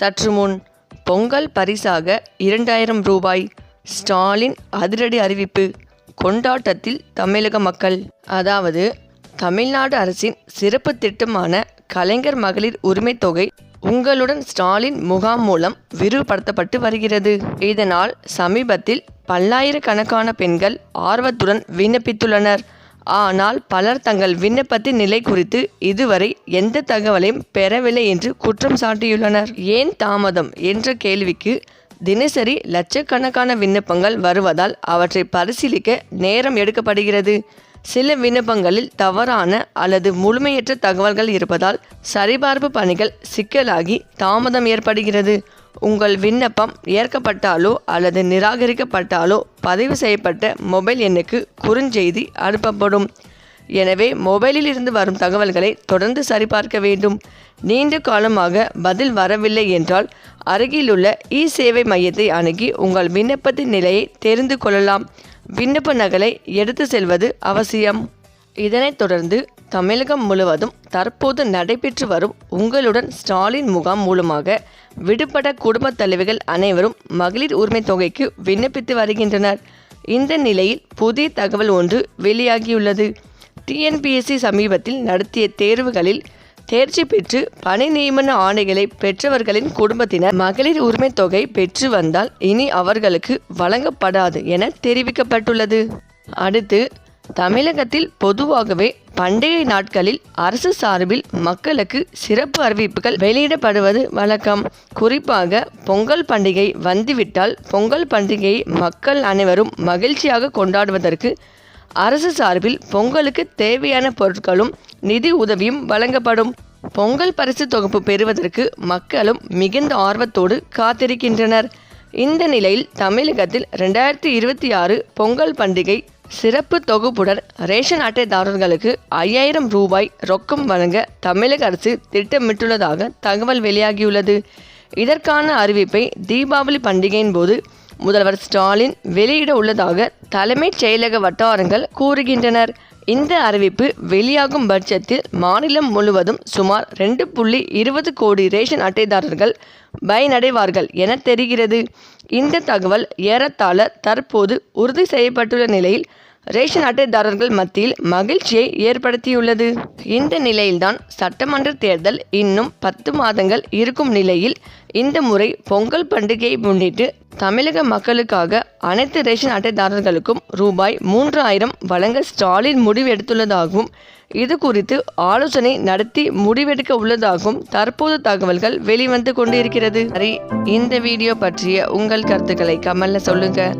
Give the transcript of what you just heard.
சற்று முன் பொங்கல் பரிசாக இரண்டாயிரம் ரூபாய் ஸ்டாலின் அதிரடி அறிவிப்பு. கொண்டாட்டத்தில் தமிழக மக்கள் அதாவது தமிழ்நாடு அரசின் சிறப்பு திட்டமான கலைஞர் மகளிர் உரிமை தொகை உங்களுடன் ஸ்டாலின் முகாம் மூலம் விரிவுபடுத்தப்பட்டு வருகிறது. இதனால் சமீபத்தில் பல்லாயிரக்கணக்கான பெண்கள் ஆர்வத்துடன் விண்ணப்பித்துள்ளனர். ஆனால் பலர் தங்கள் விண்ணப்பத்தின் நிலை குறித்து இதுவரை எந்த தகவலையும் பெறவில்லை என்று குற்றம் சாட்டியுள்ளனர். ஏன் தாமதம் என்ற கேள்விக்கு தினசரி லட்சக்கணக்கான விண்ணப்பங்கள் வருவதால் அவற்றை பரிசீலிக்க நேரம் எடுக்கப்படுகிறது. சில விண்ணப்பங்களில் தவறான அல்லது முழுமையற்ற தகவல்கள் இருப்பதால் சரிபார்ப்பு பணிகள் சிக்கலாகி தாமதம் ஏற்படுகிறது. உங்கள் விண்ணப்பம் ஏற்கப்பட்டாலோ அல்லது நிராகரிக்கப்பட்டாலோ பதிவு செய்யப்பட்ட மொபைல் எண்ணுக்கு குறுஞ்செய்தி அனுப்பப்படும். எனவே மொபைலில் இருந்து வரும் தகவல்களை தொடர்ந்து சரிபார்க்க வேண்டும். நீண்ட காலமாக பதில் வரவில்லை என்றால் அருகிலுள்ள இ சேவை மையத்தை அணுகி உங்கள் விண்ணப்பத்தின் நிலையை தெரிந்து கொள்ளலாம். விண்ணப்ப நகலை எடுத்து செல்வது அவசியம். இதனைத் தொடர்ந்து தமிழகம் முழுவதும் தற்போது நடைபெற்று வரும் உங்களுடன் ஸ்டாலின் முகாம் மூலமாக விடுபட குடும்பத் தலைவிகள் அனைவரும் மகளிர் உரிமை தொகைக்கு விண்ணப்பித்து வருகின்றனர். இந்த நிலையில் புதிய தகவல் ஒன்று வெளியாகியுள்ளது. டிஎன்பிஎஸ்சி சமீபத்தில் நடத்திய தேர்வுகளில் தேர்ச்சி பெற்று பணி நியமன ஆணைகளை பெற்றவர்களின் குடும்பத்தினர் மகளிர் உரிமை தொகை பெற்று வந்தால் இனி அவர்களுக்கு வழங்கப்படாது என தெரிவிக்கப்பட்டுள்ளது. அடுத்து தமிழகத்தில் பொதுவாகவே பண்டிகை நாட்களில் அரசு சார்பில் மக்களுக்கு சிறப்பு அறிவிப்புகள் வெளியிடப்படுவது வழக்கம். குறிப்பாக பொங்கல் பண்டிகை வந்துவிட்டால் பொங்கல் பண்டிகையை மக்கள் அனைவரும் மகிழ்ச்சியாக கொண்டாடுவதற்கு அரசு சார்பில் பொங்கலுக்கு தேவையான பொருட்களும் நிதி உதவியும் வழங்கப்படும். பொங்கல் பரிசு தொகுப்பு பெறுவதற்கு மக்களும் மிகுந்த ஆர்வத்தோடு காத்திருக்கின்றனர். இந்த நிலையில் தமிழகத்தில் ரெண்டாயிரத்தி இருபத்தி ஆறு பொங்கல் பண்டிகை சிறப்பு தொகுப்புடன் ரேஷன் அட்டைதாரர்களுக்கு ஐயாயிரம் ரூபாய் ரொக்கம் வழங்க தமிழக அரசு திட்டமிட்டுள்ளதாக தகவல் வெளியாகியுள்ளது. இதற்கான அறிவிப்பை தீபாவளி பண்டிகையின் போது முதல்வர் ஸ்டாலின் வெளியிட உள்ளதாக தலைமைச் செயலக வட்டாரங்கள் கூறுகின்றனர். இந்த அறிவிப்பு வெளியாகும் பட்சத்தில் மாநிலம் முழுவதும் சுமார் ரெண்டு புள்ளி இருபது கோடி ரேஷன் அட்டைதாரர்கள் பயனடைவார்கள் என தெரிகிறது. இந்த தகவல் ஏறத்தாழ தற்போது உறுதி செய்யப்பட்டுள்ள நிலையில் ரேஷன் அட்டைதாரர்கள் மத்தியில் மகிழ்ச்சியை ஏற்படுத்தியுள்ளது. இந்த நிலையில்தான் சட்டமன்ற தேர்தல் இன்னும் பத்து மாதங்கள் இருக்கும் நிலையில் இந்த முறை பொங்கல் பண்டிகையை முன்னிட்டு தமிழக மக்களுக்காக அனைத்து ரேஷன் அட்டைதாரர்களுக்கும் ரூபாய் மூன்றாயிரம் வழங்க ஸ்டாலின் முடிவு எடுத்துள்ளதாகவும் இது குறித்து ஆலோசனை நடத்தி முடிவெடுக்க உள்ளதாகவும் தற்போது தகவல்கள் வெளிவந்து கொண்டிருக்கிறது. சரி இந்த வீடியோ பற்றிய உங்கள் கருத்துக்களை கமல்ல சொல்லுங்கள்